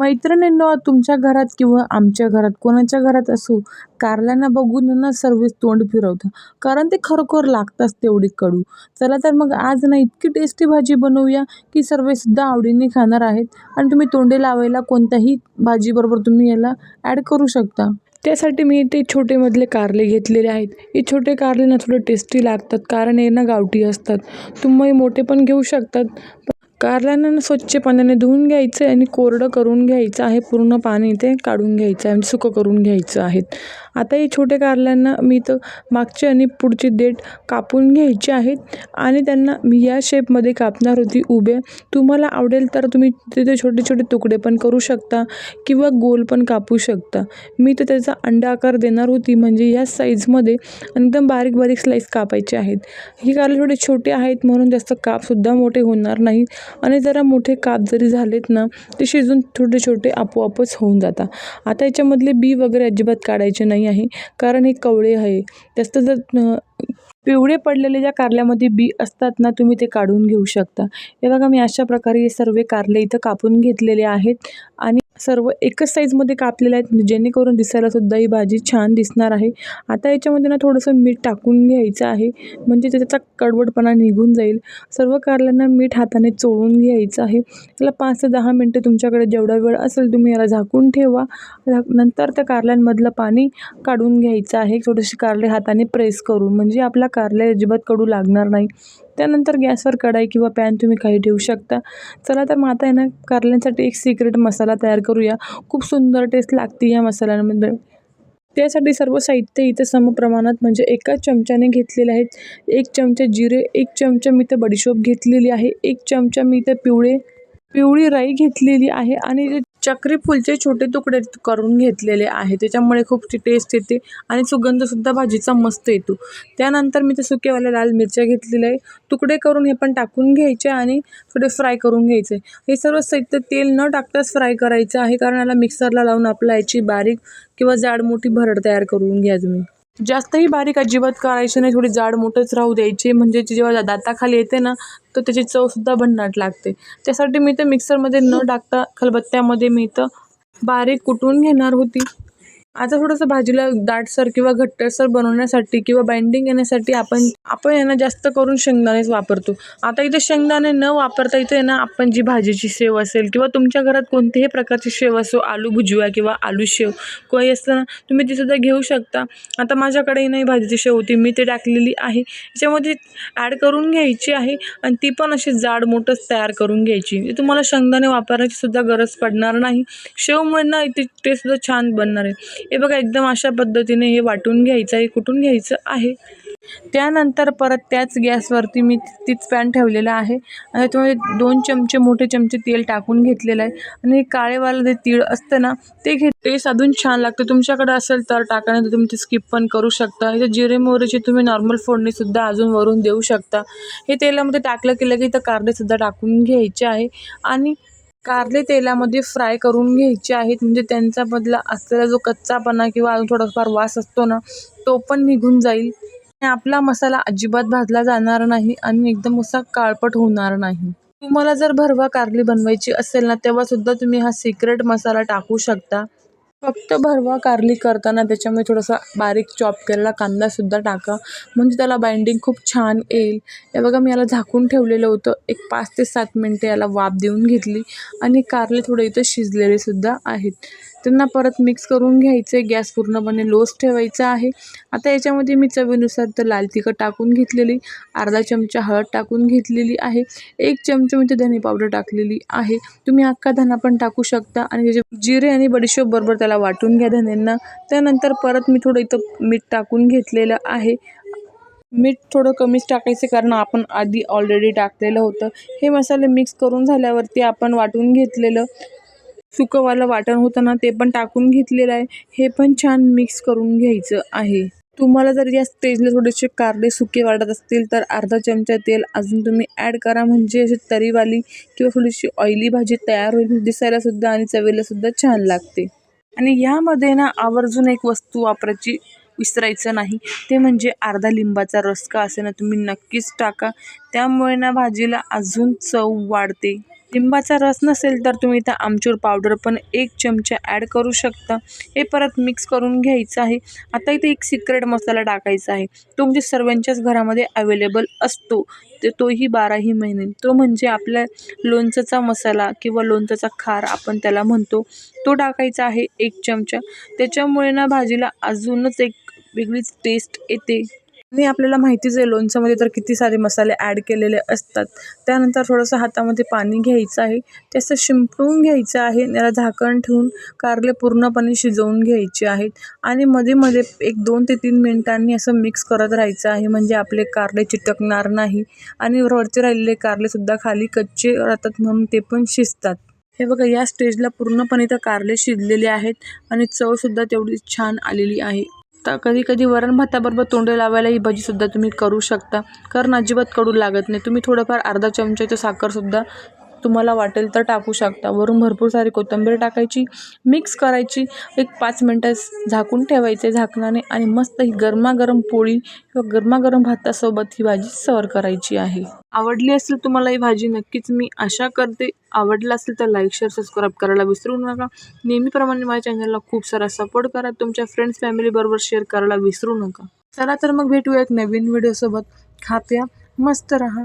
मैत्रिणींनो तुमच्या घरात किंवा आमच्या घरात कोणाच्या घरात असो कारल्यांना बघून ना सर्वच तोंड फिरवतं. कारण ते खरोखर लागतात तेवढी कडू. चला तर मग आज ना इतकी टेस्टी भाजी बनवूया की सर्वसुद्धा आवडीने खाणार आहेत. आणि तुम्ही तोंडे लावायला कोणत्याही भाजीबरोबर तुम्ही याला ॲड करू शकता. त्यासाठी मी ते छोटेमधले कारले घेतलेले आहेत. हे छोटे कारले ना थोडे टेस्टी लागतात. कारण हे ना गावठी असतात. तुम्ही मोठे पण घेऊ शकतात. कारल्यांना स्वच्छ पाण्याने धुवून घ्यायचं आहे आणि कोरडं करून घ्यायचं आहे पूर्ण पाणी ते काढून घ्यायचं आहे म्हणजे सुकं करून घ्यायचं आहे. आता हे छोटे कारल्यांना मी तर मागचे आणि पुढची देठ कापून घ्यायची आहेत आणि त्यांना मी या शेपमध्ये कापणार होती उभे. तुम्हाला आवडेल तर तुम्ही तिथे छोटे छोटे तुकडे पण करू शकता किंवा गोल पण कापू शकता. मी तर त्याचा अंडा आकार देणार होती म्हणजे या साईजमध्ये एकदम बारीक बारीक स्लाईस कापायचे आहेत. ही कारले थोडे छोटे आहेत म्हणून जास्त कापसुद्धा मोठे होणार नाहीत. आणि जरा मोठे काप जरी झालेत ना ते शिजून छोटे छोटे आपोआपच होऊन जातात. आता याच्यामधले बी वगैरे अजिबात काढायचे नाही आहे कारण हे कवळे आहे. जास्त जर पिवळे पडलेले ज्या कारल्यामध्ये बी असतात ना तुम्ही ते काढून घेऊ शकता. हे बघा मी अशा प्रकारे हे सर्व कारले इथं कापून घेतलेले आहेत आणि सर्व एकच साईजमध्ये कापलेले आहेत. म्हणजे जेणेकरून दिसायला सुद्धा ही भाजी छान दिसणार आहे. आता याच्यामध्ये ना थोडंसं मीठ टाकून घ्यायचं आहे. म्हणजे त्याचा कडवटपणा निघून जाईल. सर्व कारल्यांना मीठ हाताने चोळून घ्यायचं आहे. त्याला पाच ते दहा मिनटं तुमच्याकडे जेवढा वेळ असेल तुम्ही याला झाकून ठेवा. झाक नंतर त्या कारल्यांमधलं पाणी काढून घ्यायचं आहे. थोडेसे कारले हाताने प्रेस करून. म्हणजे आपला कारले अजिबात कडू लागणार नाही. त्यानंतर गॅसवर कढाई किंवा पॅन तुम्ही काही ठेवू शकता. चला तर मग आता आहे ना कारल्यांसाठी एक सिक्रेट मसाला तयार करूया. खूप सुंदर टेस्ट लागते या मसाल्यांमध्ये. त्यासाठी सर्व साहित्य इथं समप्रमाणात म्हणजे एका चमच्याने घेतलेले आहेत. एक चमचा जिरे एक चमचा मी इथं बडीशोप घेतलेली आहे. एक चमचा मी इथं पिवळे पिवळी राई घेतलेली आहे. आणि जे चक्री फुलचे छोटे तुकडे करून घेतलेले आहे. त्याच्यामुळे खूप टेस्ट येते आणि सुगंधसुद्धा भाजीचा मस्त येतो. त्यानंतर मी ते सुकेवाल्या लाल मिरच्या घेतलेल्या आहे. तुकडे करून हे पण टाकून घ्यायचे आणि थोडे फ्राय करून घ्यायचे. हे सर्व साहित्य तेल न टाकताच फ्राय करायचं आहे. कारण याला मिक्सरला लावून आपल्या याची बारीक किंवा जाड मोठी भरड तयार करून घ्या तुम्ही. जास्तही बारीक अजिबात करायची नाही थोडी जाड मोठंच राहू द्यायची. म्हणजे ती जेव्हा दाताखाली येते ना तर त्याची चवसुद्धा भन्नाट लागते. त्यासाठी मी तर मिक्सरमध्ये न टाकता खलबत्त्यामध्ये मी तर बारीक कुटून घेणार होती. आता थोडंसं भाजीला दाटसर किंवा घट्टसर बनवण्यासाठी किंवा बाइंडिंग येण्यासाठी आपण आपण यांना जास्त करून शेंगदाणेच वापरतो. आता इथे शेंगदाणे न वापरता इथे ना आपण जी भाजीची शेव असेल किंवा तुमच्या घरात कोणत्याही प्रकारची शेव असो आलू भुजिया किंवा आलू शेव काही असतं ना तुम्ही ती सुद्धा घेऊ शकता. आता माझ्याकडे नाही भाजीची शेव होती मी ते टाकलेली आहे. याच्यामध्ये ॲड करून घ्यायची आहे आणि ती पण अशी जाड मोठंच तयार करून घ्यायची. तुम्हाला शेंगदाणे वापरायची सुद्धा गरज पडणार नाही. शेवमुळे ना ते टेस्टसुद्धा छान बनणार आहे. हे बघा एकदम अशा पद्धतीने हे वाटून घ्यायचं आहे कुठून घ्यायचं आहे. त्यानंतर परत त्याच गॅसवरती मी तीच पॅन ठेवलेला आहे. आणि त्याच्यामध्ये दोन चमचे मोठे चमचे तेल टाकून घेतलेलं आहे. आणि हे काळेवालं जे तीळ असतं ना ते घे ते साधून छान लागतं. तुमच्याकडे असेल तर टाका तर तुम्ही ते स्किप पण करू शकता. इथे जिरे मोहरीची तुम्ही नॉर्मल फोडणीसुद्धा अजून वरून देऊ शकता. हे तेलामध्ये टाकलं की लगेच इथं कारडेसुद्धा टाकून घ्यायचे आहे. आणि कारले तेलामध्ये फ्राय करून घ्यायचे आहेत. म्हणजे त्यांचा बदला असलेला जो कच्चापणा किंवा अजून थोडाफार वास असतो ना तो पण निघून जाईल. आणि आपला मसाला अजिबात भाजला जाणार नाही आणि एकदम असा काळपट होणार नाही. तुम्हाला जर भरवा कारली बनवायची असेल ना तेव्हासुद्धा तुम्ही हा सिक्रेट मसाला टाकू शकता. फक्त भरवा कारली करताना त्याच्यामध्ये थोडासा बारीक चॉप केलेला कांदासुद्धा टाका. म्हणजे त्याला बाइंडिंग खूप छान येईल. हे बघा मी याला झाकून ठेवलेलं होतं. एक पाच ते सात मिनटं याला वाफ देऊन घेतली. आणि कारले थोडे इथं शिजलेले सुद्धा आहेत. त्यांना परत मिक्स करून घ्यायचे. गॅस पूर्णपणे लोच ठेवायचा आहे. आता याच्यामध्ये मी चवीनुसार तर लाल तिखट टाकून घेतलेली अर्धा चमचा हळद टाकून घेतलेली आहे एक चमचा मी धने पावडर टाकलेली आहे. तुम्ही अख्खा धना पण टाकू शकता आणि त्याचे जिरे आणि बडीशोप बरोबर त्याला वाटून घ्या धन्यांना. त्यानंतर परत मी थोडं इथं मीठ टाकून घेतलेलं आहे. मीठ थोडं कमीच टाकायचं कारण आपण आधी ऑलरेडी टाकलेलं होतं. हे मसाले मिक्स करून झाल्यावरती आपण वाटून घेतलेलं. सुकंवालं वाटण होतं ना ते पण टाकून घेतलेलं आहे. हे पण छान मिक्स करून घ्यायचं आहे. तुम्हाला जर या स्टेजला थोडेसे कारले सुके वाटत असतील तर अर्धा चमचा तेल अजून तुम्ही ॲड करा. म्हणजे अशी तरीवाली किंवा थोडीशी ऑइली भाजी तयार होईल दिसायलासुद्धा आणि चवीलासुद्धा छान लागते. आणि यामध्ये ना आवर्जून एक वस्तू वापरायची विसरायचं नाही. ते म्हणजे अर्धा लिंबाचा रस का असे ना तुम्ही नक्कीच टाका. त्यामुळे ना भाजीला अजून चव वाढते. लिंबाचा रस नसेल तर तुम्ही इथं आमचूर पावडर पण एक चमचा ॲड करू शकता. हे परत मिक्स करून घ्यायचं आहे. आता इथे एक सिक्रेट मसाला टाकायचा आहे. तो म्हणजे सर्वांच्याच घरामध्ये अवेलेबल असतो. ते तोही बाराही महिने. तो म्हणजे आपल्या लोणचंचा मसाला किंवा लोणचंचा खार आपण त्याला म्हणतो. तो टाकायचा आहे एक चमचा. त्याच्यामुळे ना भाजीला अजूनच एक वेगळीच टेस्ट येते. आणि आपल्याला माहितीच आहे लोणच्यामध्ये तर किती सारे मसाले ॲड केलेले असतात. त्यानंतर थोडंसं हातामध्ये पाणी घ्यायचं आहे. ते असं शिंपडून घ्यायचं आहे. त्याला झाकण ठेवून कारले पूर्णपणे शिजवून घ्यायचे आहेत. आणि मध्ये मध्ये एक दोन ते तीन मिनिटांनी असं मिक्स करत राहायचं आहे. म्हणजे आपले कारले चिटकणार नाही. आणि वरचे राहिलेले कारलेसुद्धा खाली कच्चे राहतात म्हणून ते पण शिजतात. हे बघा या स्टेजला पूर्णपणे तर कारले शिजलेले आहेत. आणि चवसुद्धा तेवढी छान आलेली आहे. तर कधी कधी वरण भाताबरोबर तोंडे लावायला ही भाजीसुद्धा तुम्ही करू शकता. कारण अजिबात कडू लागत नाही. तुम्ही थोडंफार अर्धा चमच्याचं साखरसुद्धा तुम्हाला वाटेल तर टाकू शकता. वरून भरपूर सारी कोथिंबीर टाकायची मिक्स करायची. एक पाच मिनटं झाकून ठेवायचे झाकणाने आणि मस्त ही गरमागरम पोळी किंवा गरमागरम भातासोबत ही भाजी सर्व करायची आहे. आवडली असेल तुम्हाला ही भाजी नक्कीच मी आशा करते. आवडलं असेल तर लाईक शेअर सबस्क्राईब करायला विसरू नका. नेहमीप्रमाणे माझ्या चॅनलला खूप सारा सपोर्ट करा. तुमच्या फ्रेंड्स फॅमिलीबरोबर शेअर करायला विसरू नका. चला तर मग भेटूया एक नवीन व्हिडिओसोबत खा प्या मस्त रहा.